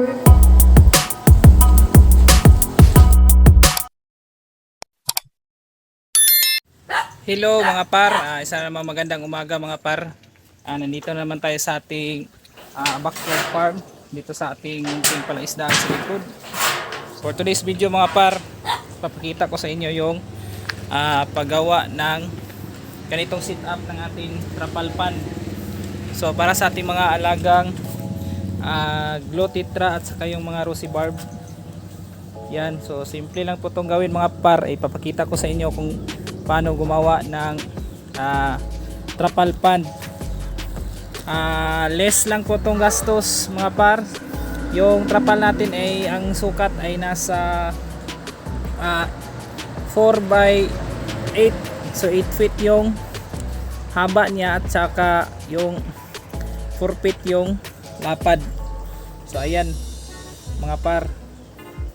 Hello mga par, Ah, isa naman magandang umaga mga par. Ah, nandito na naman tayo sa ating ah, backyard farm dito sa ating munting palaisdaan sa likod. For today's video mga par, papakita ko sa inyo yung ah, paggawa ng ganitong setup ng ating trapal pan. So para sa ating mga alagang uh, glow tetra at saka yung mga rosy barb. Yan, so simple lang po itong gawin mga par. Ipapakita ko sa inyo kung paano gumawa ng ah, trapal pan. Ah, less lang po itong gastos mga par. Yung trapal natin ay ang sukat ay nasa ah, 4 by 8 so 8 feet yung haba niya at saka yung 4 feet yung lapad. So ayan mga par.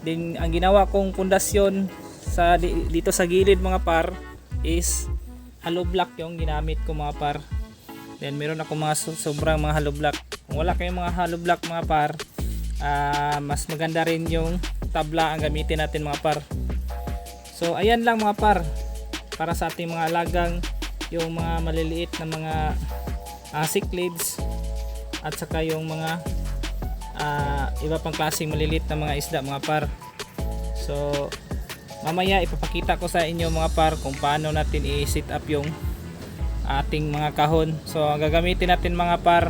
Din ang ginawa kong pundasyon sa di- dito sa gilid mga par is hollow block yung ginamit ko mga par. Then meron ako mga so- sobrang mga hollow block. Kung wala kayong mga hollow block mga par, ah, mas maganda rin yung tabla ang gamitin natin mga par. So ayan lang mga par para sa ating mga alagang yung mga maliliit na mga uh, cichlids at saka yung mga ah, iba pang klaseng maliliit na mga isda mga par. So mamaya ipapakita ko sa inyo mga par kung paano natin i-set up yung ating mga kahon. So ang gagamitin natin mga par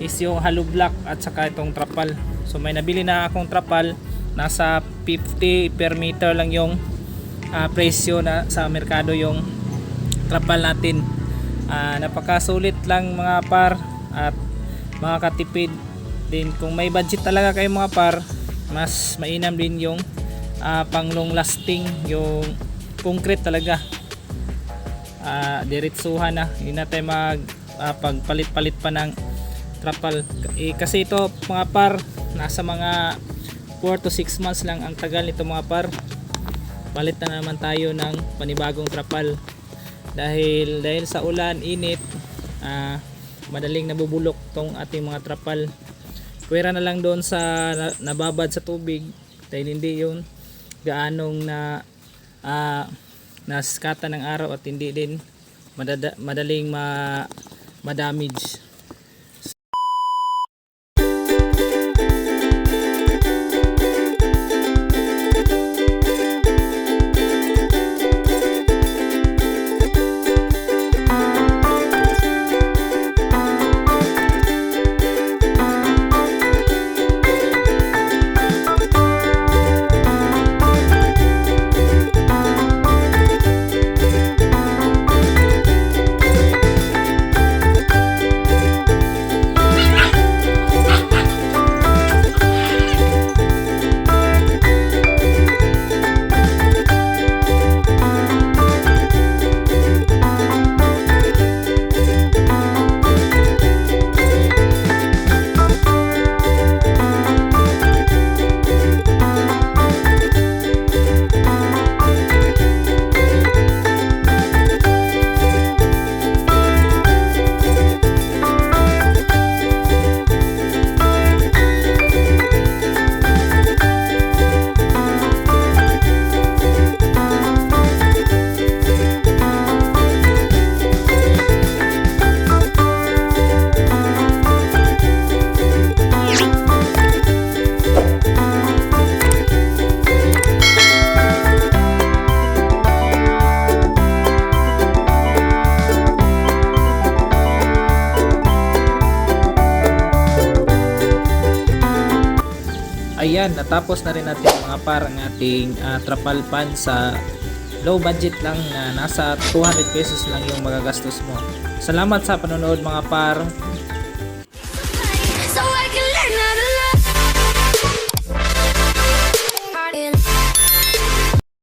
is yung hollow block at saka itong trapal. So may nabili na akong trapal nasa 50 per meter lang yung ah, presyo na sa merkado yung trapal natin. Ah, napakasulit lang mga par at mga katipid din. Kung may budget talaga kayo mga par mas mainam din yung ah, pang long lasting yung concrete talaga. Ah diretsuhan na. Hindi na mag ah, pagpalit-palit pa ng trapal. Eh, kasi ito mga par nasa mga 4 to 6 months lang ang tagal nito mga par. Palit na naman tayo ng panibagong trapal. Dahil dahil sa ulan init ah, madaling nabubulok tong ating mga trapal. Pwera na lang doon sa na- nababad sa tubig dahil hindi yun gaanong na ah, naskata ng araw at hindi din madada, madaling ma madamage Ayan, natapos na rin natin mga par ang ating ah, trapal pan sa low budget lang na nasa 200 pesos lang yung magagastos mo. Salamat sa panonood mga par.